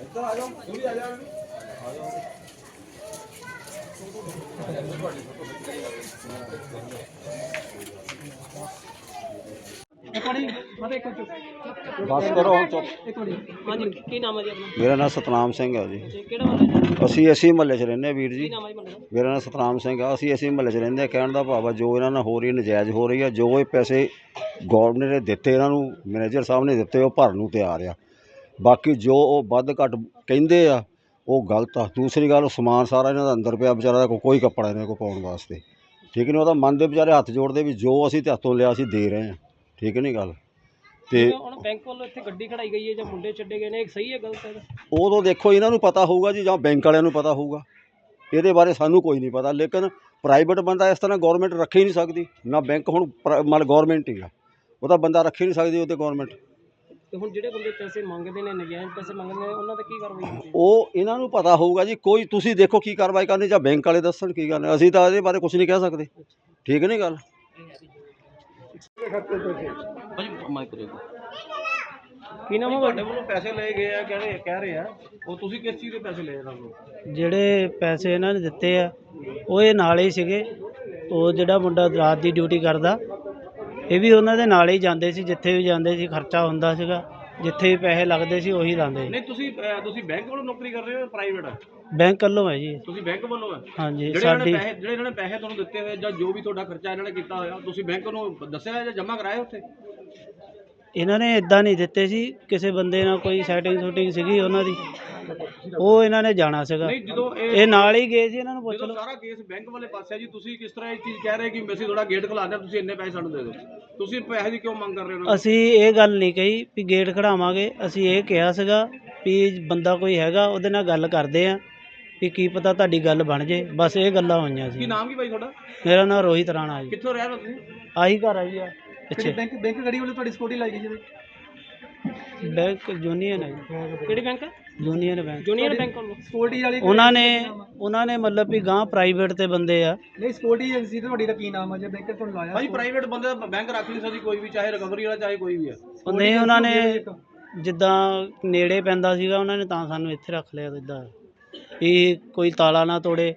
ਇੱਧਰ ਆ ਜਾਓ ਤੁਸੀਂ ਆ ਜਾਓ ਆ ਜਾਓ ਤੁਹਾਡੀ ਫੋਟੋ ਖਿੱਚ ਲਈ ਇੱਕ ਵਾਰੀ ਮਤੇ ਇੱਕ ਚੁੱਪ ਬਸ ਕਰੋ ਹੁਣ ਚੁੱਪ। ਇੱਕ ਵਾਰੀ ਹਾਂਜੀ ਕੀ ਨਾਮ ਹੈ ਜੀ ਆਪਣਾ? ਮੇਰਾ ਨਾਮ ਸਤਨਾਮ ਸਿੰਘ ਹੈ ਜੀ। ਕਿਹੜਾ ਅਸੀਂ ਇਸੇ ਮਹੱਲੇ 'ਚ ਰਹਿੰਦੇ ਹਾਂ ਵੀਰ ਕੀ ਜੀ ਨਾਮ ਹੈ ਜੀ ਮੁੰਡੇ ਦਾ? ਮੇਰਾ ਨਾਮ ਸਤਨਾਮ ਸਿੰਘ ਆ। ਅਸੀਂ ਇਸੇ ਮਹੱਲੇ 'ਚ ਰਹਿੰਦੇ ਹਾਂ। ਕਹਿਣ ਦਾ ਭਾਵ ਆ ਜੋ ਇਹਨਾਂ ਨਾਲ ਹੋ ਰਹੀ ਹੈ ਨਜਾਇਜ਼ ਹੋ ਰਹੀ ਹੈ ਜੋ ਇਹ ਪੈਸੇ ਗੌਰਮੈਂਟ ਨੇ ਦਿੱਤੇ ਇਹਨਾਂ ਨੂੰ ਮੈਨੇਜਰ ਸਾਹਿਬ ਨੇ ਦਿੱਤੇ ਉਹ ਭਰਨ ਨੂੰ ਤਿਆਰ ਆ। ਬਾਕੀ ਜੋ ਉਹ ਵੱਧ ਘੱਟ ਕਹਿੰਦੇ ਆ ਉਹ ਗਲਤ ਆ। ਦੂਸਰੀ ਗੱਲ ਉਹ ਸਮਾਨ ਸਾਰਾ ਇਹਨਾਂ ਦਾ ਅੰਦਰ ਪਿਆ ਵਿਚਾਰਾ ਕੋ ਕੋਈ ਕੱਪੜਾ ਇਹਨਾਂ ਕੋ ਪਾਉਣ ਵਾਸਤੇ। ਠੀਕ ਨਹੀਂ ਉਹਦਾ ਮਨ ਦੇ ਵਿਚਾਰੇ ਹੱਥ ਜੋੜਦੇ ਵੀ ਜੋ ਅਸੀਂ ਤੇ ਹੱਥੋਂ ਲਿਆ ਅਸੀਂ ਦੇ ਰਹੇ ਹਾਂ। ਠੀਕ ਨਹੀਂ ਗੱਲ? ਤੇ ਹੁਣ ਬੈਂਕ ਵੱਲੋਂ ਇੱਥੇ ਗੱਡੀ ਖੜਾਈ ਗਈ ਹੈ ਜਾਂ ਮੁੰਡੇ ਛੱਡੇ ਗਏ ਨੇ ਇਹ ਸਹੀ ਹੈ ਗਲਤ ਹੈ? ਉਦੋਂ ਦੇਖੋ ਇਹਨਾਂ ਨੂੰ ਪਤਾ ਹੋਊਗਾ ਜੀ ਜਾਂ ਬੈਂਕ ਵਾਲਿਆਂ ਨੂੰ ਪਤਾ ਹੋਊਗਾ। ਇਹਦੇ ਬਾਰੇ ਸਾਨੂੰ ਕੋਈ ਨਹੀਂ ਪਤਾ ਲੇਕਿਨ ਪ੍ਰਾਈਵੇਟ ਬੰਦਾ ਇਸ ਤਰ੍ਹਾਂ ਗਵਰਨਮੈਂਟ ਰੱਖੇ ਹੀ ਨਹੀਂ ਸਕਦੀ। ਨਾ ਬੈਂਕ ਹੁਣ ਮਤਲਬ ਗਵਰਨਮੈਂਟ ਹੀ ਆ। ਉਹਦਾ ਬੰਦਾ ਰੱਖੇ ਨਹੀਂ ਸਕਦੀ ਉਹਦੇ ਗਵਰਨਮੈਂਟ ਤੇ ਹੁਣ ਜਿਹੜੇ ਬੰਦੇ ਪੈਸੇ ਮੰਗਦੇ ਨੇ ਨਜਾਇਜ਼ ਪੈਸੇ ਮੰਗਦੇ ਨੇ ਉਹਨਾਂ ਤੇ ਕੀ ਕਾਰਵਾਈ ਹੁੰਦੀ ਹੈ? ਉਹ ਇਹਨਾਂ ਨੂੰ ਪਤਾ ਹੋਊਗਾ ਜੀ ਕੋਈ ਤੁਸੀਂ ਦੇਖੋ ਕੀ ਕਾਰਵਾਈ ਕਰਨੀ ਜਾਂ ਬੈਂਕ ਵਾਲੇ ਦੱਸਣ ਕੀ ਕਰਨਾ ਅਸੀਂ ਤਾਂ ਇਹਦੇ ਬਾਰੇ ਕੁਝ ਨਹੀਂ ਕਹਿ ਸਕਦੇ। ਠੀਕ ਨਹੀਂ ਗੱਲ? ਕੀ ਨਾਮ ਹੈ ਤੁਹਾਡੇ? ਵੱਲੋਂ ਪੈਸੇ ਲਏ ਗਏ ਆ ਕਹਿੰਦੇ ਕਹਿ ਰਹੇ ਆ। ਉਹ ਤੁਸੀਂ ਕਿਸ ਚੀਜ਼ ਦੇ ਪੈਸੇ ਲਏ ਇਹਨਾਂ ਨੂੰ ਜਿਹੜੇ ਪੈਸੇ ਇਹਨਾਂ ਨੇ ਦਿੱਤੇ ਆ ਉਹ ਇਹ ਨਾਲ ਹੀ ਸੀਗੇ। ਉਹ ਜਿਹੜਾ ਮੁੰਡਾ ਰਾਤ ਦੀ ਡਿਊਟੀ ਕਰਦਾ ਇਹ ਵੀ ਉਹਨਾਂ ਦੇ ਨਾਲ ਹੀ ਜਾਂਦੇ ਸੀ ਜਿੱਥੇ ਵੀ ਜਾਂਦੇ ਸੀ ਖਰਚਾ ਹੁੰਦਾ ਸੀਗਾ। ਜਿੱਥੇ ਵੀ ਪੈਸੇ ਲੱਗਦੇ ਸੀ ਉਹੀ ਲਾਉਂਦੇ ਨਹੀਂ ਤੁਸੀਂ ਅਹ, ਤੁਸੀਂ ਬੈਂਕ ਵੱਲੋਂ ਨੌਕਰੀ ਕਰ ਰਹੇ ਹੋ ਪ੍ਰਾਈਵੇਟ ਬੈਂਕ ਵੱਲੋਂ ਹੈ ਜੀ। ਤੁਸੀਂ ਬੈਂਕ ਵੱਲੋਂ ਹੈ ਹਾਂਜੀ ਜਿਹੜੇ ਇਹਨਾਂ ਨੇ ਸਾਡੀ ਪੈਸੇ ਜਿਹੜੇ ਇਹਨਾਂ ਨੇ ਪੈਸੇ ਤੁਹਾਨੂੰ ਦਿੱਤੇ ਹੋਏ ਜਾਂ ਜੋ ਵੀ ਤੁਹਾਡਾ ਖਰਚਾ ਇਹਨਾਂ ਨੇ ਕੀਤਾ ਹੋਇਆ ਤੁਸੀਂ ਬੈਂਕ ਨੂੰ ਦੱਸਿਆ ਜਾਂ ਜਮ੍ਹਾਂ ਕਰਾਇਆ ਉੱਥੇ? ਇਹਨਾਂ ਨੇ ਇਦਾਂ ਨਹੀਂ ਦਿੱਤੇ ਸੀ ਕਿਸੇ ਬੰਦੇ ਨਾਲ ਕੋਈ ਸੈਟਿੰਗ ਸ਼ੂਟਿੰਗ ਸੀਗੀ ਉਹਨਾਂ ਦੀ। ਉਹ ਇਹਨਾਂ ਨੇ ਜਾਣਾ ਸੀਗਾ। ਨਹੀਂ ਜਦੋਂ ਇਹ ਇਹ ਨਾਲ ਹੀ ਗਏ ਸੀ ਇਹਨਾਂ ਨੂੰ ਪੁੱਛ ਜਦੋਂ ਲਓ। ਸਾਰਾ ਕੇਸ ਬੈਂਕ ਵਾਲੇ ਪਾਸੇ ਆ ਜੀ ਤੁਸੀਂ ਕਿਸ ਤਰ੍ਹਾਂ ਇਹ ਚੀਜ਼ ਕਹਿ ਰਹੇ ਕਿ ਅਸੀਂ ਤੁਹਾਡਾ ਗੇਟ ਖੁਲਾ ਦਿਆਂ ਤੁਸੀਂ ਇੰਨੇ ਪੈਸੇ ਸਾਨੂੰ ਦੇ ਦਿਓ। ਤੁਸੀਂ ਪੈਸੇ ਦੀ ਕਿਉਂ ਮੰਗ ਕਰ ਰਹੇ ਹੋ? ਉਹਨਾਂ ਅਸੀਂ ਇਹ ਗੱਲ ਨਹੀਂ ਕਹੀ ਵੀ ਗੇਟ ਖੜਾਵਾਂਗੇ। ਅਸੀਂ ਇਹ ਕਿਹਾ ਸੀਗਾ ਵੀ ਬੰਦਾ ਕੋਈ ਹੈਗਾ ਉਹਦੇ ਨਾਲ ਗੱਲ ਕਰਦੇ ਆ ਵੀ ਕੀ ਪਤਾ ਤੁਹਾਡੀ ਗੱਲ ਬਣ ਜੇ। ਬਸ ਇਹ ਗੱਲਾਂ ਹੋਈਆਂ ਕੀ ਸੀ ਨਾਮ ਕੀ ਬਾਈ ਤੁਹਾਡਾ? ਮੇਰਾ ਨਾਮ ਰੋਹਿਤ ਰਾਣਾ ਜੀ। ਕਿੱਥੋਂ ਰਹਿ ਰਹੇ ਹੋ ਤੁਸੀਂ? ਆਹੀ ਘਰ ਆ ਜੀ ਆ ਪਿੱਛੇ। ਬੈਂਕ ਬੈਂਕ ਗੱਡੀ ਵੱਲੋਂ ਤੁਹਾਡੀ ਸਕੂਟੀ ਲਾਈ ਗਈ ਜਿਹਦੇ ਬੈਂਕ ਯੂਨੀਅਨ ਹੈ ਜੀ। ਕਿਹੜੀ ਬੈਂਕ? ਹੈ ਯੂਨੀਅਨ ਬੈਂਕ ਯੂਨੀਅਨ ਬੈਂਕ ਵੱਲੋਂ ਸਕਿਉਰਟੀ ਵਾਲੀ ਉਹਨਾਂ ਨੇ ਉਹਨਾਂ ਨੇ ਮਤਲਬ ਵੀ ਗਾਂ ਪ੍ਰਾਈਵੇਟ ਤੇ ਬੰਦੇ ਆ। ਨਹੀਂ ਸਕਿਉਰਟੀ ਏਜੰਸੀ ਤੇ ਤੁਹਾਡੀ ਦਾ ਕੀ ਨਾਮ ਹੈ ਜੇ ਬੈਂਕ ਤੁਹਾਨੂੰ ਲਾਇਆ ਭਾਜੀ ਪ੍ਰਾਈਵੇਟ ਬੰਦੇ ਦਾ ਬੈਂਕ ਰੱਖ ਨਹੀਂ ਸਕਦੀ ਕੋਈ ਵੀ ਚਾਹੇ ਰਿਕਵਰੀ ਵਾਲਾ ਚਾਹੇ ਕੋਈ ਵੀ ਉਹ ਨਹੀਂ ਉਹਨਾਂ ਨੇ ਜਿੱਦਾਂ ਨੇੜੇ ਪੈਂਦਾ ਸੀਗਾ ਉਹਨਾਂ ਨੇ ਤਾਂ ਸਾਨੂੰ ਇੱਥੇ ਰੱਖ ਲਿਆ ਇਦਾਂ ਵੀ ਕੋਈ ਤਾਲਾ ਨਾ ਤੋੜੇ।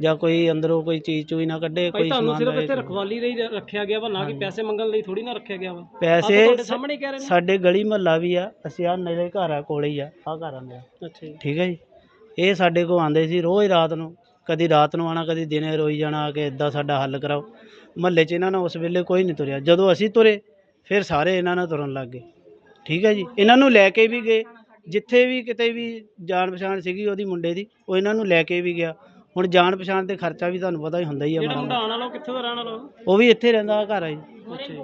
ਜਾਂ ਕੋਈ ਅੰਦਰੋਂ ਕੋਈ ਚੀਜ਼ ਚੂਈ ਨਾ ਕੱਢੇ ਭਾਈ ਕੋਈ ਤੁਹਾਨੂੰ ਸਮਾਨ ਸਿਰਫ ਇੱਥੇ ਰਖਵਾਲੀ ਲਈ ਰ- ਰੱਖਿਆ ਗਿਆ ਵਾ ਨਾ ਕਿ ਪੈਸੇ ਮੰਗਣ ਲਈ ਥੋੜੀ ਨਾ ਰੱਖਿਆ ਗਿਆ ਵਾ। ਆਹ ਤਾਂ ਪੈਸੇ ਤੁਹਾਡੇ ਸਾਹਮਣੇ ਹੀ ਕਹਿ ਰਹੇ ਨੇ। ਸਾਡੇ ਗਲੀ ਮਹੱਲਾ ਵੀ ਆ ਅਸੀਂ ਆ ਨੇੜੇ ਘਰ ਆ ਕੋਲੇ ਹੀ ਆ ਆ ਘਰ ਆ ਮੇਰਾ। ਅੱਛਾ ਜੀ। ਠੀਕ ਹੈ ਜੀ? ਇਹ ਸਾਡੇ ਕੋਲ ਆਉਂਦੇ ਸੀ ਰੋਜ਼ ਰਾਤ ਨੂੰ ਕਦੀ ਰਾਤ ਨੂੰ ਆਣਾ ਕਦੀ ਦਿਨੇ ਰੋਈ ਜਾਣਾ ਆ ਕੇ ਇਦਾਂ ਸਾਡਾ ਹੱਲ ਕਰਾਓ। ਮਹੱਲੇ 'ਚ ਇਹਨਾਂ ਨਾਲ ਉਸ ਵੇਲੇ ਕੋਈ ਨਹੀਂ ਤੁਰਿਆ। ਜਦੋਂ ਅਸੀਂ ਤੁਰੇ ਫਿਰ ਸਾਰੇ ਇਹਨਾਂ ਨਾਲ ਤੁਰਨ ਲੱਗ ਗਏ। ਠੀਕ ਹੈ ਜੀ? ਇਹਨਾਂ ਨੂੰ ਲੈ ਕੇ ਵੀ ਗਏ। ਜਿੱਥੇ ਵੀ ਕਿਤੇ ਵੀ ਜਾਣ ਪਛਾਣ ਸੀਗੀ ਉਹਦੀ ਮੁੰਡੇ ਦੀ ਉਹ ਇਹਨਾਂ ਨੂੰ ਲੈ ਕੇ ਵੀ ਗਿਆ। ਹੁਣ ਜਾਣ ਪਛਾਣ ਤੇ ਖਰਚਾ ਵੀ ਤੁਹਾਨੂੰ ਪਤਾ ਹੀ ਹੁੰਦਾ ਹੀ ਆ ਜਿਹੜਾ ਮਾੜਾ ਮੁੰਡਾ ਆਉਣ ਵਾਲਾ ਉਹ ਕਿੱਥੋਂ ਦਾ ਰਹਿਣ ਵਾਲਾ। ਉਹ? ਵੀ ਇੱਥੇ ਰਹਿੰਦਾ ਘਰ ਆ ਜੀ ਅੱਛਾ ਜੀ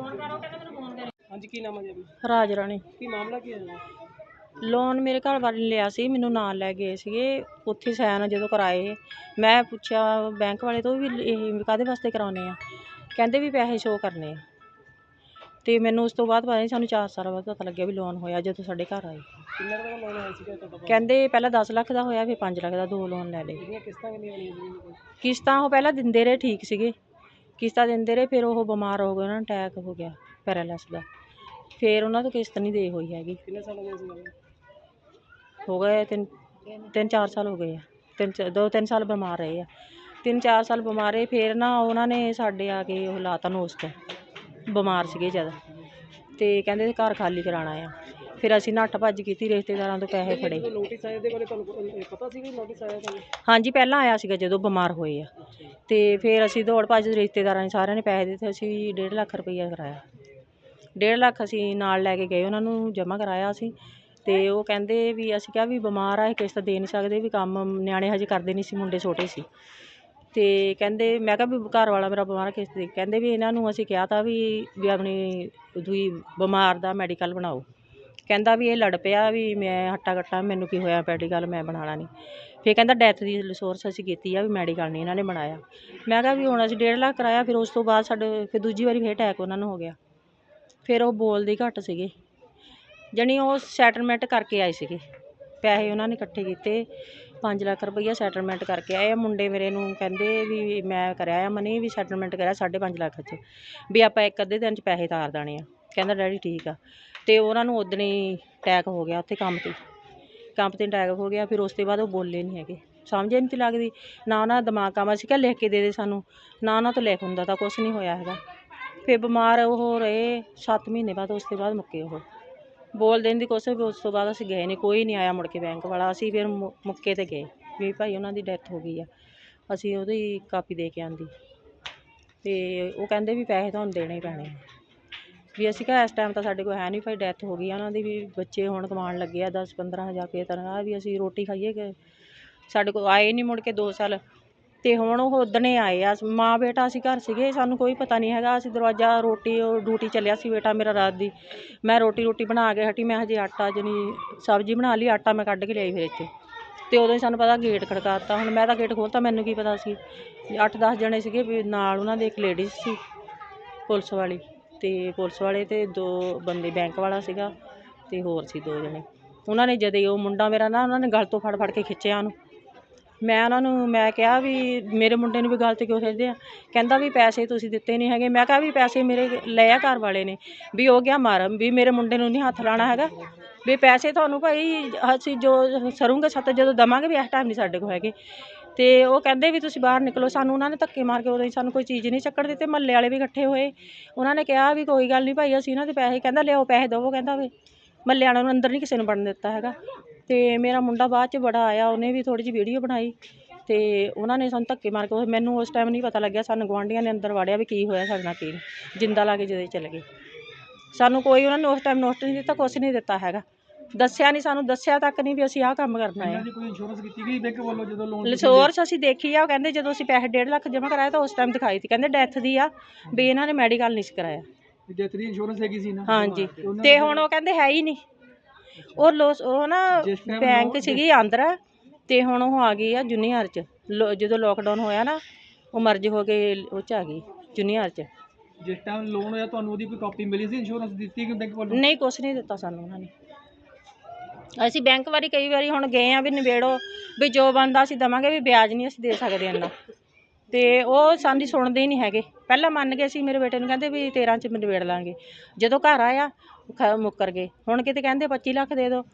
ਹਾਂਜੀ ਕੀ ਨਾਮ ਹੈ ਜੀ ਆਪਣਾ? ਰਾਜ ਰਾਣੀ। ਕੀ ਮਾਮਲਾ ਕੀ ਹੈ ਲੋਨ ਮੇਰੇ ਘਰ ਵਾਲੇ ਨੇ ਲਿਆ ਸੀ ਮੈਨੂੰ ਨਾਲ ਲੈ ਗਏ ਸੀਗੇ ਉੱਥੇ ਸਾਈਨ ਜਦੋਂ ਕਰਾਏ। ਮੈਂ ਪੁੱਛਿਆ ਬੈਂਕ ਵਾਲੇ ਤੋਂ ਵੀ ਇਹ ਕਾਦੇ ਵਾਸਤੇ ਕਰਾਉਣੇ ਆ? ਕਹਿੰਦੇ ਵੀ ਪੈਸੇ ਸ਼ੋਅ ਕਰਨੇ ਆ। ਤੇ ਮੈਨੂੰ ਉਸ ਤੋਂ ਬਾਅਦ ਪਤਾ ਨਹੀਂ ਸਾਨੂੰ 4 ਸਾਲ ਬਾਅਦ ਪਤਾ ਲੱਗਿਆ ਵੀ ਲੋਨ ਹੋਇਆ ਜਦੋਂ ਸਾਡੇ ਘਰ ਆਏ। ਕਿੰਨੇ ਰੁਪਏ ਦਾ ਲੋਨ ਆਇਆ ਸੀਗਾ ਤੁਹਾਡਾ ਕਹਿੰਦੇ ਪਹਿਲਾਂ 10 ਲੱਖ ਦਾ ਹੋਇਆ ਫਿਰ 5 ਲੱਖ ਦਾ ਦੋ ਲੋਨ ਲੈ ਲਏ। ਕਿੰਨੀਆਂ ਕਿਸ਼ਤਾਂ ਕਿੰਨੀਆਂ ਬਣੀਆਂ ਸੀ ਕਿਸ਼ਤਾਂ ਉਹ ਪਹਿਲਾਂ ਦਿੰਦੇ ਰਹੇ ਠੀਕ ਸੀਗੇ। ਕਿਸ਼ਤਾਂ ਦਿੰਦੇ ਰਹੇ ਫਿਰ ਉਹ ਬਿਮਾਰ ਹੋ ਗਏ ਉਹਨਾਂ ਨੂੰ ਅਟੈਕ ਹੋ ਗਿਆ ਪੈਰਾਲਿਸ ਦਾ। ਫਿਰ ਉਹਨਾਂ ਤੋਂ ਕਿਸ਼ਤ ਨਹੀਂ ਦੇ ਹੋਈ ਹੈਗੀ। ਕਿੰਨੇ ਸਾਲ ਹੋ ਗਏ ਸੀ ਗੱਲ ਹੋ ਗਏ ਤਿੰਨ ਤਿੰਨ ਚਾਰ ਸਾਲ ਹੋ ਗਏ ਆ। ਤਿੰਨ ਚ- ਦੋ ਤਿੰਨ ਸਾਲ ਬਿਮਾਰ ਰਹੇ ਆ। ਤਿੰਨ ਚਾਰ ਸਾਲ ਬਿਮਾਰ ਰਹੇ ਫਿਰ ਨਾ ਉਹਨਾਂ ਨੇ ਸਾਡੇ ਆ ਕੇ ਉਹ ਲਾਤਾ ਨੂੰ ਉਸ ਤੋਂ। ਬਿਮਾਰ ਸੀਗੇ ਜਦ ਤੇ ਕਹਿੰਦੇ ਘਰ ਖਾਲੀ ਕਰਾਉਣਾ ਆ। ਫਿਰ ਅਸੀਂ ਨੱਠ ਭੱਜ ਕੀਤੀ ਰਿਸ਼ਤੇਦਾਰਾਂ ਤੋਂ ਪੈਸੇ ਫੜੇ। ਨੋਟਿਸ ਆਏ ਦੇ ਬਾਰੇ ਤੁਹਾਨੂੰ ਕੋਈ ਪਤਾ ਸੀ ਕਿ ਨੋਟਿਸ ਆਇਆ ਤੁਹਾਨੂੰ? ਹਾਂਜੀ ਪਹਿਲਾਂ ਆਇਆ ਸੀਗਾ ਜਦੋਂ ਬਿਮਾਰ ਹੋਏ ਆ। ਤੇ ਫਿਰ ਅਸੀਂ ਦੌੜ ਭੱਜ ਰਿਸ਼ਤੇਦਾਰਾਂ ਨੇ ਸਾਰਿਆਂ ਨੇ ਪੈਸੇ ਦਿੱਤੇ ਅਸੀਂ 1.5 ਲੱਖ ਰੁਪਈਆ ਕਰਾਇਆ। 1.5 ਲੱਖ ਅਸੀਂ ਨਾਲ ਲੈ ਕੇ ਗਏ ਉਹਨਾਂ ਨੂੰ ਜਮ੍ਹਾਂ ਕਰਾਇਆ ਅਸੀਂ। ਤੇ ਉਹ ਕਹਿੰਦੇ ਵੀ ਅਸੀਂ ਕਿਹਾ ਵੀ ਬਿਮਾਰ ਆ ਇਹ ਕਿਸ਼ਤ ਦੇ ਨਹੀਂ ਸਕਦੇ ਵੀ ਕੰਮ ਨਿਆਣੇ ਹਜੇ ਕਰਦੇ ਨਹੀਂ ਸੀ ਮੁੰਡੇ ਛੋਟੇ ਸੀ। ਅਤੇ ਕਹਿੰਦੇ ਮੈਂ ਕਿਹਾ ਵੀ ਘਰ ਵਾਲਾ ਮੇਰਾ ਬਿਮਾਰ ਆ, ਕਿਸ਼ਤ ਕਹਿੰਦੇ ਵੀ ਇਹਨਾਂ ਨੂੰ ਅਸੀਂ ਕਿਹਾ ਤਾ ਵੀ ਵੀ ਆਪਣੀ ਦੂਈ ਬਿਮਾਰ ਦਾ ਮੈਡੀਕਲ ਬਣਾਓ। ਕਹਿੰਦਾ ਵੀ ਇਹ ਲੜ ਪਿਆ ਵੀ ਮੈਂ ਹੱਟਾ ਕੱਟਾ ਮੈਨੂੰ ਕੀ ਹੋਇਆ ਮੈਡੀਕਲ ਮੈਂ ਬਣਾਉਣਾ ਨਹੀਂ। ਫਿਰ ਕਹਿੰਦਾ ਡੈਥ ਦੀ ਰਿਸੋਰਸ ਅਸੀਂ ਕੀਤੀ ਆ ਵੀ ਮੈਡੀਕਲ ਨਹੀਂ ਇਹਨਾਂ ਨੇ ਬਣਾਇਆ। ਮੈਂ ਕਿਹਾ ਵੀ ਹੁਣ ਅਸੀਂ ਡੇਢ ਲੱਖ ਕਰਾਇਆ ਫਿਰ ਉਸ ਤੋਂ ਬਾਅਦ ਸਾਡੇ ਫਿਰ ਦੂਜੀ ਵਾਰੀ ਫਿਰ ਅਟੈਕ ਉਹਨਾਂ ਨੂੰ ਹੋ ਗਿਆ। ਫਿਰ ਉਹ ਬੋਲਦੇ ਘੱਟ ਸੀਗੇ। ਜਾਣੀ ਉਹ ਸੈਟਲਮੈਂਟ ਕਰਕੇ ਆਏ ਸੀਗੇ। ਪੈਸੇ ਉਹਨਾਂ ਨੇ ਇਕੱਠੇ ਕੀਤੇ। ਪੰਜ ਲੱਖ ਰੁਪਈਆ ਸੈਟਲਮੈਂਟ ਕਰਕੇ ਆਏ ਆ। ਮੁੰਡੇ ਮੇਰੇ ਨੂੰ ਕਹਿੰਦੇ ਵੀ ਮੈਂ ਕਰਿਆ ਆ ਮਨੀ ਵੀ ਸੈਟਲਮੈਂਟ ਕਰਿਆ 5.5 ਲੱਖ ਚ। ਵੀ ਆਪਾਂ ਇੱਕ ਅੱਧੇ ਦਿਨ ਚ ਪੈਸੇ ਤਾਰ ਦੇਣੇ ਆ। ਕਹਿੰਦਾ, ਡੈਡੀ ਠੀਕ ਆ। ਅਤੇ ਉਹਨਾਂ ਨੂੰ ਉੱਦਣ ਹੀ ਅਟੈਕ ਹੋ ਗਿਆ ਉੱਥੇ ਕੰਮ ਤੇ। ਕੰਮ ਤੇ ਅਟੈਕ ਹੋ ਗਿਆ, ਫਿਰ ਉਸ ਤੋਂ ਬਾਅਦ ਉਹ ਬੋਲੇ ਨਹੀਂ ਹੈਗੇ। ਸਮਝ ਹੀ ਨਹੀਂ ਲੱਗਦੀ। ਨਾ ਉਹਨਾਂ ਦਾ ਦਿਮਾਗ ਕੰਮ ਅਸੀਂ ਕਿਹਾ ਲਿਖ ਕੇ ਦੇ ਦੇ ਸਾਨੂੰ। ਨਾ ਉਹਨਾਂ ਤੋਂ ਲਿਖ ਹੁੰਦਾ ਤਾਂ ਕੁਛ ਨਹੀਂ ਹੋਇਆ ਹੈਗਾ। ਫਿਰ ਬਿਮਾਰ ਉਹ ਰਹੇ 7 ਮਹੀਨੇ ਬਾਅਦ, ਉਸ ਤੋਂ ਬਾਅਦ ਮੁੱਕੇ ਉਹ। ਬੋਲ ਦੇਣ ਦੀ ਕੋਸ਼ਿਸ਼ ਵੀ ਉਸ ਤੋਂ ਬਾਅਦ ਅਸੀਂ ਗਏ ਨਹੀਂ ਕੋਈ ਨਹੀਂ ਆਇਆ ਮੁੜ ਕੇ ਬੈਂਕ ਵਾਲਾ। ਅਸੀਂ ਫਿਰ ਮੁ- ਮੁੱਕੇ ਤੇ ਗਏ ਵੀ ਭਾਈ ਉਹਨਾਂ ਦੀ ਡੈਥ ਹੋ ਗਈ ਆ। ਅਸੀਂ ਉਹਦੀ ਕਾਪੀ ਦੇ ਕੇ ਆਉਂਦੀ ਅਤੇ ਉਹ ਕਹਿੰਦੇ ਵੀ ਪੈਸੇ ਤੁਹਾਨੂੰ ਦੇਣੇ ਹੀ ਪੈਣੇ ਵੀ ਅਸੀਂ ਕਿਹਾ ਇਸ ਟਾਈਮ ਤਾਂ ਸਾਡੇ ਕੋਲ ਹੈ ਨਹੀਂ ਭਾਈ ਡੈਥ ਹੋ ਗਈ ਆ। ਉਹਨਾਂ ਦੀ ਵੀ ਬੱਚੇ ਹੁਣ ਕਮਾਉਣ ਲੱਗੇ ਆ ਦਸ ਪੰਦਰਾਂ ਹਜ਼ਾਰ ਰੁਪਏ ਤਨਖਾਹ ਵੀ ਅਸੀਂ ਰੋਟੀ ਖਾਈਏ ਕਿ ਸਾਡੇ ਕੋਲ ਆਏ ਨਹੀਂ ਮੁੜ ਕੇ ਦੋ ਸਾਲ। ਅਤੇ ਹੁਣ ਉਹ ਉਦਣੇ ਆਏ ਆ। ਮਾਂ ਬੇਟਾ ਅਸੀਂ ਘਰ ਸੀਗੇ, ਸਾਨੂੰ ਕੋਈ ਪਤਾ ਨਹੀਂ ਹੈਗਾ। ਅਸੀਂ ਦਰਵਾਜ਼ਾ, ਰੋਟੀ, ਉਹ ਡਿਊਟੀ ਚੱਲਿਆ ਸੀ ਬੇਟਾ ਮੇਰਾ ਰਾਤ ਦੀ। ਮੈਂ ਰੋਟੀ ਰੋਟੀ ਬਣਾ ਕੇ ਹਟੀ, ਮੈਂ ਹਜੇ ਆਟਾ ਜਣੀ ਸਬਜ਼ੀ ਬਣਾ ਲਈ, ਆਟਾ ਮੈਂ ਕੱਢ ਕੇ ਲਿਆਈ ਫਿਰ ਇੱਥੇ। ਅਤੇ ਉਦੋਂ ਹੀ ਸਾਨੂੰ ਪਤਾ ਗੇਟ ਖੜਕਾਤਾ। ਹੁਣ ਮੈਂ ਤਾਂ ਗੇਟ ਖੋਲ੍ਹਤਾ ਮੈਨੂੰ ਕੀ ਪਤਾ ਸੀ। ਅੱਠ ਦਸ ਜਣੇ ਸੀਗੇ, ਵੀ ਨਾਲ ਉਹਨਾਂ ਦੇ ਇੱਕ ਲੇਡੀਜ਼ ਸੀ, ਪੁਲਿਸ ਵਾਲੀ। ਅਤੇ ਪੁਲਿਸ ਵਾਲੇ ਅਤੇ ਦੋ ਬੰਦੇ, ਬੈਂਕ ਵਾਲਾ ਸੀਗਾ ਅਤੇ ਹੋਰ ਸੀ ਦੋ ਜਣੇ। ਉਹਨਾਂ ਨੇ ਜਦੇ ਉਹ ਮੁੰਡਾ ਮੇਰਾ ਨਾ, ਉਹਨਾਂ ਨੇ ਗਲ ਤੋਂ ਫੜ ਫੜ ਕੇ ਖਿੱਚਿਆ ਉਹਨੂੰ। ਮੈਂ ਉਹਨਾਂ ਨੂੰ, ਮੈਂ ਕਿਹਾ ਵੀ ਮੇਰੇ ਮੁੰਡੇ ਨੂੰ ਵੀ ਗਲਤ ਕਿਉਂ ਖਿੱਚਦੇ ਆ? ਕਹਿੰਦਾ ਵੀ ਪੈਸੇ ਤੁਸੀਂ ਦਿੱਤੇ ਨਹੀਂ ਹੈਗੇ। ਮੈਂ ਕਿਹਾ ਵੀ ਪੈਸੇ ਮੇਰੇ ਲਏ ਆ ਘਰ ਵਾਲੇ ਨੇ। ਵੀ ਉਹ ਗਿਆ ਮਾਰ, ਵੀ ਮੇਰੇ ਮੁੰਡੇ ਨੂੰ ਨਹੀਂ ਹੱਥ ਲਾਉਣਾ ਹੈਗਾ। ਵੀ ਪੈਸੇ ਤੁਹਾਨੂੰ ਭਾਈ ਅਸੀਂ ਜੋ ਸਰੂੰਗੇ ਸੱਤ ਜਦੋਂ ਦੇਵਾਂਗੇ ਵੀ ਇਸ ਟਾਈਮ ਨਹੀਂ ਸਾਡੇ ਕੋਲ ਹੈਗੇ। ਅਤੇ ਉਹ ਕਹਿੰਦੇ ਵੀ ਤੁਸੀਂ ਬਾਹਰ ਨਿਕਲੋ। ਸਾਨੂੰ ਉਹਨਾਂ ਨੇ ਧੱਕੇ ਮਾਰ ਕੇ ਉਦੋਂ ਹੀ ਸਾਨੂੰ ਕੋਈ ਚੀਜ਼ ਨਹੀਂ ਚੱਕਣ ਦਿੱਤੇ। ਮਹੱਲੇ ਵਾਲੇ ਵੀ ਇਕੱਠੇ ਹੋਏ। ਉਹਨਾਂ ਨੇ ਕਿਹਾ ਵੀ ਕੋਈ ਗੱਲ ਨਹੀਂ ਭਾਈ ਅਸੀਂ ਇਹਨਾਂ ਦੇ ਪੈਸੇ, ਕਹਿੰਦਾ ਲਿਆਓ, ਪੈਸੇ ਦੇਵੋ, ਕਹਿੰਦਾ ਵੀ ਮਹੱਲੇ ਵਾਲਿਆਂ ਨੂੰ ਅੰਦਰ ਨਹੀਂ ਕਿਸੇ ਨੂੰ ਵੜਨ ਦਿੱਤਾ ਹੈਗਾ। ਤੇ ਮੇਰਾ ਮੁੰਡਾ ਬਾਅਦ ਚ ਬੜਾ ਆਇਆ ਉਹਨੇ ਵੀ ਥੋੜੀ ਜਿਹੀ ਵੀਡੀਓ ਬਣਾਈ ਤੇ ਉਹਨਾਂ ਨੇ ਸਾਨੂੰ ਧੱਕੇ ਮਾਰ ਕੇ ਮੈਨੂੰ ਉਸ ਟਾਈਮ ਨਹੀਂ ਪਤਾ ਲੱਗਿਆ ਸਾਨੂੰ ਗੁਆਂਢੀਆਂ ਨੇ ਅੰਦਰ ਵਾੜਿਆ ਵੀ ਕੀ ਹੋਇਆ ਸਾਡੇ ਨਾਲ ਕੀ। ਜਿੰਦਾ ਲਾ ਕੇ ਜਦੇ ਚਲੇ ਗਏ। ਸਾਨੂੰ ਕੋਈ ਉਹਨਾਂ ਨੇ ਉਸ ਟਾਈਮ ਨੋਟਿਸ ਨਹੀਂ ਦਿੱਤਾ ਕੁਛ ਨਹੀਂ ਦਿੱਤਾ ਹੈਗਾ। ਦੱਸਿਆ ਨਹੀਂ ਸਾਨੂੰ ਦੱਸਿਆ ਤੱਕ ਨਹੀਂ ਵੀ ਅਸੀਂ ਆਹ ਕੰਮ ਕਰਨਾ ਹੈ। ਕੋਈ ਇੰਸ਼ੋਰੈਂਸ ਕੀਤੀ ਗਈ? ਬੈਂਕ ਵੱਲੋਂ ਜਦੋਂ ਲੋਨ ਲਿਸੋਰਸ ਅਸੀਂ ਦੇਖੀ ਆ ਉਹ ਕਹਿੰਦੇ ਜਦੋਂ ਅਸੀਂ ਪੈਸੇ 1.5 ਲੱਖ ਜਮ੍ਹਾਂ ਕਰਾਇਆ ਤਾਂ ਉਸ ਟਾਈਮ ਦਿਖਾਈ ਸੀ ਕਹਿੰਦੇ ਡੈਥ ਦੀ ਆ ਵੀ ਇਹਨਾਂ ਨੇ ਮੈਡੀਕਲ ਨਹੀਂ ਸੀ ਕਰਾਇਆ। ਡੈਥ ਦੀ ਇੰਸ਼ੋਰੈਂਸ ਹੈਗੀ ਸੀ ਨਾ? ਹਾਂਜੀ ਉਹਨਾਂ ਤੇ ਹੁਣ ਉਹ ਕਹਿੰਦੇ ਹੈ ਹੀ ਨਹੀਂ। ਉਹ ਲੋਸ ਉਹ ਨਾ ਬੈਂਕ ਸੀਗੀ ਆਂਧਰਾ ਤੇ ਹੁਣ ਉਹ ਆ ਗਈ ਆ ਜੂਨੀਅਰ ਚ। ਲੋ- ਜਦੋਂ ਲੋਕਡਾਊਨ ਹੋਇਆ ਨਾ ਉਹ ਮਰਜ ਹੋ ਕੇ ਉਹ ਚ ਆ ਗਈ ਜੂਨੀਅਰ ਚ। ਜਿਸ ਟਾਈਮ ਲੋਨ ਹੋਇਆ ਤੁਹਾਨੂੰ ਉਹਦੀ ਕੋਈ ਕਾਪੀ ਮਿਲੀ ਸੀ? ਇੰਸ਼ੋਰੈਂਸ ਦਿੱਤੀ ਕਿ ਬੈਂਕ ਵੱਲੋਂ? ਨਹੀਂ ਕੁਛ ਨਹੀਂ ਦਿੱਤਾ ਸਾਨੂੰ ਉਹਨਾਂ ਨੇ। ਅਸੀਂ ਬੈਂਕ ਵਾਰੀ ਕਈ ਵਾਰੀ ਹੁਣ ਗਏ ਆ ਵੀ ਨਿਬੇੜੋ ਵੀ ਜੋ ਬੰਦਾ ਅਸੀਂ ਦਵਾਂਗੇ ਵੀ ਵਿਆਜ ਨਹੀਂ ਅਸੀਂ ਦੇ ਸਕਦੇ ਇੰਨਾ। ਅਤੇ ਉਹ ਸਾਡੀ ਸੁਣਦੇ ਹੀ ਨਹੀਂ ਹੈਗੇ। ਪਹਿਲਾਂ ਮੰਨ ਗਏ ਸੀ ਮੇਰੇ ਬੇਟੇ ਨੂੰ, ਕਹਿੰਦੇ ਵੀ 13 ਚ ਨਿਬੇੜ ਲਾਂਗੇ। ਜਦੋਂ ਘਰ ਆਇਆ, ਖ- ਮੁੱਕਰ ਗਏ। ਹੁਣ ਕਿਤੇ ਕਹਿੰਦੇ 25 ਲੱਖ ਦੇ ਦਿਓ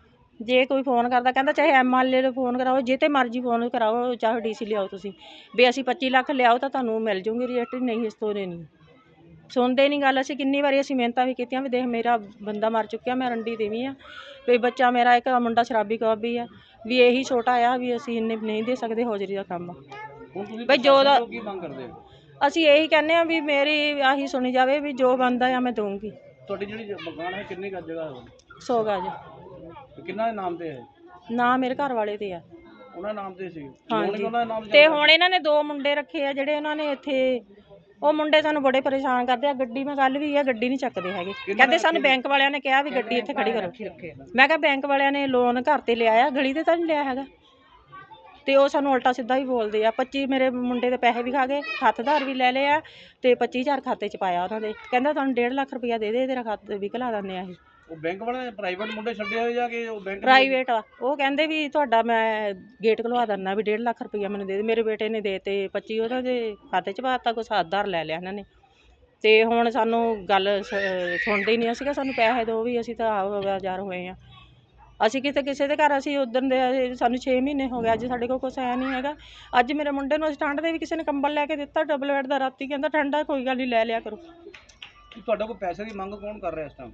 ਜੇ ਕੋਈ ਫੋਨ ਕਰਦਾ, ਕਹਿੰਦਾ ਚਾਹੇ ਐਮਐਲਏ ਨੂੰ ਫੋਨ ਕਰਾਓ, ਜੇ ਮਰਜ਼ੀ ਫੋਨ ਕਰਾਓ, ਚਾਹੇ ਡੀਸੀ ਲਿਆਓ ਤੁਸੀਂ। ਵੀ ਅਸੀਂ 25 ਲੱਖ ਲਿਆਓ ਤਾਂ ਤੁਹਾਨੂੰ ਮਿਲ ਜੂਗੀ ਰਜਿਸਟਰੀ ਨਹੀਂ ਇਸ ਤੋਂ ਨਹੀਂ ਸੁਣਦੇ ਨਹੀਂ ਗੱਲ ਅਸੀਂ, ਕਿੰਨੀ ਵਾਰੀ ਅਸੀਂ ਮਿਹਨਤਾਂ ਵੀ ਕੀਤੀਆਂ, ਵੀ ਦੇਖ ਮੇਰਾ ਬੰਦਾ ਮਰ ਚੁੱਕਿਆ, ਮੈਂ ਰੰਡੀ ਦੇਵੀ ਆ। ਵੀ ਬੱਚਾ ਮੇਰਾ ਇੱਕ ਮੁੰਡਾ ਸ਼ਰਾਬੀ ਕਬਾਬੀ ਆ। ਵੀ ਇਹੀ ਛੋਟਾ ਆ, ਵੀ ਅਸੀਂ ਇੰਨੇ ਨਹੀਂ ਦੇ ਸਕਦੇ, ਹੌਜਰੀ ਦਾ ਕੰਮ ਹੁਣ ਤੁਸੀਂ ਬਈ ਜੋ ਦਾ- ਪ੍ਰਸ਼ਾਸਨ ਤੋਂ ਕੀ ਮੰਗ ਕਰਦੇ ਹੋ? ਅਸੀਂ ਇਹੀ ਕਹਿੰਦੇ ਆ ਵੀ ਮੇਰੀ ਆਹੀ ਸੁਣੀ ਜਾਵੇ ਵੀ ਜੋ ਬੰਦਾ ਆ ਮੈਂ ਦਊਂਗੀ। ਤੁਹਾਡੀ ਜਿਹੜੀ ਜ- ਮਕਾਨ ਹੈ ਕਿੰਨੀ ਕੁ ਜਗ੍ਹਾ ਹੈ? ਸੌ ਗਜ ਤੇ ਕਿੰਨਾ ਦੇ ਨਾਮ ਤੇ ਹੈ? ਨਾ ਮੇਰੇ ਘਰ ਵਾਲੇ ਤੇ ਆ। ਉਹਨਾਂ ਦੇ ਨਾਮ ਤੇ ਸੀ। ਹਾਂਜੀ। ਉਹਨਾਂ ਦੇ ਨਾਮ ਤੇ ਹੁਣ ਇਹਨਾਂ ਨੇ ਦੋ ਮੁੰਡੇ ਰੱਖੇ ਆ ਜਿਹੜੇ ਉਹਨਾਂ ਨੇ ਇੱਥੇ ਉਹ ਮੁੰਡੇ ਸਾਨੂੰ ਬੜੇ ਪਰੇਸ਼ਾਨ ਕਰਦੇ ਆ। ਗੱਡੀ ਮੈਂ ਕੱਲ ਵੀ ਆ ਗੱਡੀ ਨਹੀਂ ਚੱਕਦੇ ਹੈਗੇ। ਕਹਿੰਦੇ ਸਾਨੂੰ ਬੈਂਕ ਵਾਲਿਆਂ ਨੇ ਕਿਹਾ ਵੀ ਗੱਡੀ ਇੱਥੇ ਖੜੀ ਕਰੋ। ਮੈਂ ਕਿਹਾ ਬੈਂਕ ਵਾਲਿਆਂ ਨੇ ਲੋਨ ਘਰ ਤੇ ਲਿਆ ਆ ਗਲੀ ਤੇ ਤਾਂ ਨਹੀਂ ਲਿਆ ਹੈਗਾ। ਤੇ ਉਹ ਸਾਨੂੰ ਉਲਟਾ ਸਿੱਧਾ ਹੀ ਬੋਲਦੇ ਆ। 25 ਮੇਰੇ ਮੁੰਡੇ ਦੇ ਪੈਸੇ ਵੀ ਖਾ ਗਏ ਖਾਤੇਦਾਰ ਵੀ ਲੈ ਲਏ ਆ ਤੇ 25000 ਖਾਤੇ ਚ ਪਾਇਆ ਉਹਨਾਂ ਦੇ। ਕਹਿੰਦਾ ਤੁਹਾਨੂੰ 1.5 ਲੱਖ ਰੁਪਇਆ ਦੇ ਦੇ ਤੇਰਾ ਖਾਤੇ ਵੀ ਖਲਾ ਦਿੰਦੇ ਆ ਇਹ ਉਹ ਬੈਂਕ ਵਾਲੇ ਪ੍ਰਾਈਵੇਟ ਮੁੰਡੇ ਛੱਡੇ ਹੋਏ ਜਾਂ ਕਿ ਉਹ ਬੈਂਕ ਪ੍ਰਾਈਵੇਟ ਆ। ਉਹ ਕਹਿੰਦੇ ਵੀ ਤੁਹਾਡਾ ਮੈਂ ਗੇਟ ਖਲਵਾ ਦਿੰਦਾ ਵੀ 1.5 ਲੱਖ ਰੁਪਈਆ ਮੈਨੂੰ ਦੇ ਦੇ। ਮੇਰੇ ਬੇਟੇ ਨੇ ਦੇ ਤੇ 25 ਉਹਨਾਂ ਦੇ ਖਾਤੇ 'ਚ ਪਾਤਾ ਕੁਛ ਆਧਾਰ ਲੈ ਲਿਆ ਇਹਨਾਂ ਨੇ। ਤੇ ਹੁਣ ਸਾਨੂੰ ਗੱਲ ਸ- ਸੁਣਦੇ ਹੀ ਨਹੀਂ ਅਸੀਂ ਕਿਹਾ ਸਾਨੂੰ ਪੈਸੇ ਦਿਓ ਵੀ ਅਸੀਂ ਤਾਂ ਆਵਾਜ਼ਾਰ ਹੋਏ ਆ। ਅਸੀਂ ਕਿਤੇ ਕਿਸੇ ਦੇ ਘਰ ਅਸੀਂ ਉਦੋਂ ਦੇ ਸਾਨੂੰ 6 ਮਹੀਨੇ ਹੋ ਗਏ ਅੱਜ ਸਾਡੇ ਕੋਲ ਕੁਛ ਹੈ ਨਹੀਂ ਹੈਗਾ। ਅੱਜ ਮੇਰੇ ਮੁੰਡੇ ਨੂੰ ਅਸੀਂ ਠੰਡ ਦੇ ਵੀ ਕਿਸੇ ਨੇ ਕੰਬਲ ਲੈ ਕੇ ਦਿੱਤਾ ਡਬਲ ਬੈੱਡ ਦਾ ਰਾਤੀ ਕਹਿੰਦਾ ਠੰਡਾ ਕੋਈ ਗੱਲ ਨਹੀਂ ਲੈ ਲਿਆ ਕਰੋ। ਤੁਹਾਡੇ ਕੋਲ ਪੈਸੇ ਦੀ ਮੰਗ ਕੌਣ ਕਰ ਰਿਹਾ ਇਸ ਟਾਈਮ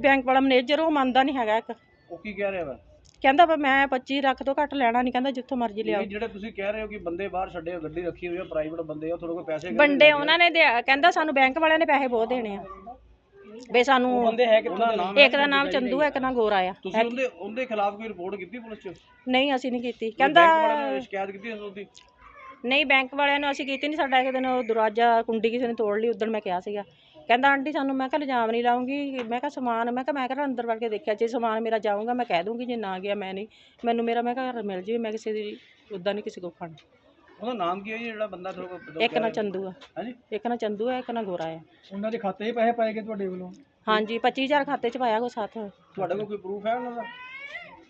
ਬੈਂਕ ਵਾਲਾ ਮੈਨੇਜਰ ਉਹ ਮੰਨਦਾ ਨਹੀਂ ਹੈਗਾ ਇੱਕ। ਉਹ ਕੀ ਕਹਿ ਰਿਹਾ ਵਾ? ਕਹਿੰਦਾ ਵਾ ਮੈਂ 25 ਲੱਖ ਤੋਂ ਘੱਟ ਲੈਣਾ ਨਹੀਂ ਕਹਿੰਦਾ ਜਿੱਥੋਂ ਮਰਜ਼ੀ ਲਿਆਓ। ਇਹ ਜਿਹੜੇ ਤੁਸੀਂ ਕਹਿ ਰਹੇ ਹੋ ਕਿ ਬੰਦੇ ਬਾਹਰ ਛੱਡੇ ਹੋਏ, ਗੱਡੀ ਰੱਖੀ ਹੋਈ ਹੈ ਪ੍ਰਾਈਵੇਟ ਬੰਦੇ ਆ ਤੁਹਾਡੇ ਕੋਲ ਪੈਸੇ ਵੰਡੇ ਉਹਨਾਂ ਨੇ ਦਿਆ- ਕਹਿੰਦਾ ਸਾਨੂੰ ਬੈਂਕ ਵਾਲਿਆਂ ਨੇ ਪੈਸੇ ਬਹੁਤ ਦੇਣੇ ਆ। ਬੇ ਸਾਨੂੰ ਬੰਦੇ ਹੈ ਕਿੱਥੋਂ ਦਾ ਨਾਮ ਇੱਕ ਦਾ ਨਾਮ ਚੰਦੂ ਹੈ ਇੱਕ ਨਾਮ ਗੋਰਾ ਆ। ਤੁਸੀਂ ਉਹਦੇ ਉਹਦੇ ਖਿਲਾਫ ਕੋਈ ਰਿਪੋਰਟ ਕੀਤੀ ਪੁਲਿਸ 'ਚ? ਨਹੀਂ ਅਸੀਂ ਨਹੀਂ ਕੀਤੀ। ਬੈਂਕ ਵਾਲਿਆਂ ਕਹਿੰਦਾ ਨੇ ਸ਼ਿਕਾਇਤ ਕੀਤੀ ਉਸ ਦੀ? ਨਹੀਂ ਬੈਂਕ ਵਾਲਿਆਂ ਨੂੰ ਅਸੀਂ ਕੀਤੀ ਨਹੀਂ। ਸਾਡਾ ਇੱਕ ਦਿਨ ਉਹ ਦਰਵਾਜ਼ਾ ਕੁੰਡੀ ਕਿਸੇ ਨੇ ਤੋੜ ਲਈ ਉਦੋਂ ਮੈਂ ਕਿਹਾ ਸੀਗਾ। ਕਹਿੰਦਾ ਆਂਟੀ ਸਾਨੂੰ ਮੈਂ ਕਿਹਾ ਲਿਜਾਮ ਨਹੀਂ ਲਾਉਂਗੀ। ਮੈਂ ਕਿਹਾ ਸਮਾਨ ਮੈਂ ਕਿਹਾ ਮੈਂ ਕਿਹਾ ਅੰਦਰ ਵੜ ਕੇ ਦੇਖਿਆ? ਜੇ ਸਮਾਨ ਮੇਰਾ ਜਾਊਗਾ ਮੈਂ ਕਹਿ ਦੂੰਗੀ। ਜੇ ਨਾ ਗਿਆ ਮੈਂ ਨਹੀਂ। ਮੈਨੂੰ ਮੇਰਾ ਮੈਂ ਕਿਹਾ ਘਰ ਮਿਲ ਜੇ ਮੈਂ ਕਿਸੇ ਦੀ ਉਦਾਂ ਨਹੀਂ ਕਿਸੇ ਕੋ ਖਾਣਾ। ਉਹਦਾ ਨਾਮ ਕੀ ਹੈ ਜੀ? ਜਿਹੜਾ ਬੰਦਾ ਤੁਹਾਡੇ ਕੋਲ ਇੱਕ ਨਾ ਚੰਦੂ ਆ। ਹਾਂਜੀ? ਇੱਕ ਨਾ ਚੰਦੂ ਆ ਇੱਕ ਨਾ ਗੋਰਾ ਆ। ਉਹਨਾਂ ਦੇ ਖਾਤੇ 'ਚ ਪੈਸੇ ਪਾਏ ਗਏ ਤੁਹਾਡੇ ਵੱਲੋਂ? ਹਾਂਜੀ 25000 ਖਾਤੇ ਚ ਪਾਇਆ ਕੋ ਸਾਥ। ਤੁਹਾਡੇ ਕੋਲ ਕੋਈ ਪ੍ਰੂਫ ਹੈ ਉਹਨਾਂ ਦਾ?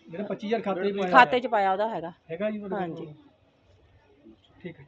ਜਿਹੜਾ 25000 ਖਾਤੇ 'ਚ ਪਾਇਆ? ਖਾਤੇ 'ਚ ਪਾਇਆ ਉਹਦਾ ਹੈਗਾ। ਹੈਗਾ ਜੀ ਤੁਹਾਡੇ ਕੋਲ? ਹਾਂਜੀ। ਠੀਕ ਹੈ